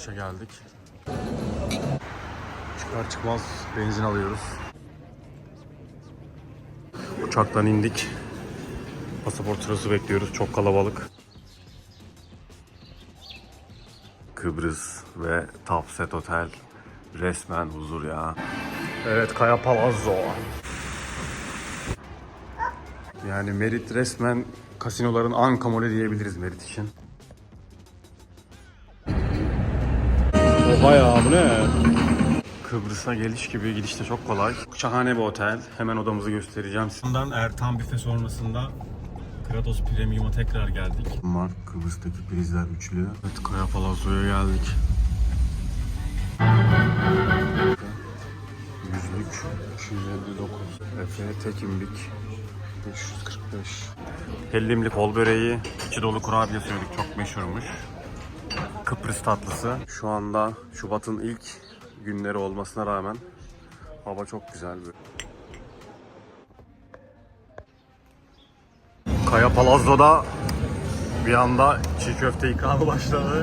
Beşiktaş'a geldik. Çıkar çıkmaz benzin alıyoruz. Uçaktan indik. Pasaport sırası bekliyoruz. Çok kalabalık. Kıbrıs ve Tapset Otel. Resmen huzur ya. Evet Kaya Palazzo. Yani Merit resmen kasinoların Ankamole diyebiliriz Merit için. Ya bu ne? Kıbrıs'a geliş gibi gidiş de çok kolay. Şahane bir otel. Hemen odamızı göstereceğim. Bundan Ertan Büfe sonrasında Kratos Premium'a tekrar geldik. Bunlar Kıbrıs'taki prizler üçlü. Evet Kaya Palazzo'ya geldik. Yüzlük 259. Efe Tekimbik 545. Hellimli kol böreği, içi dolu kurabiye söyledik çok meşhurmuş. Kıbrıs tatlısı. Şu anda Şubat'ın ilk günleri olmasına rağmen hava çok güzel. Kaya Palazzo'da bir anda çiğ köfte ikramı başladı.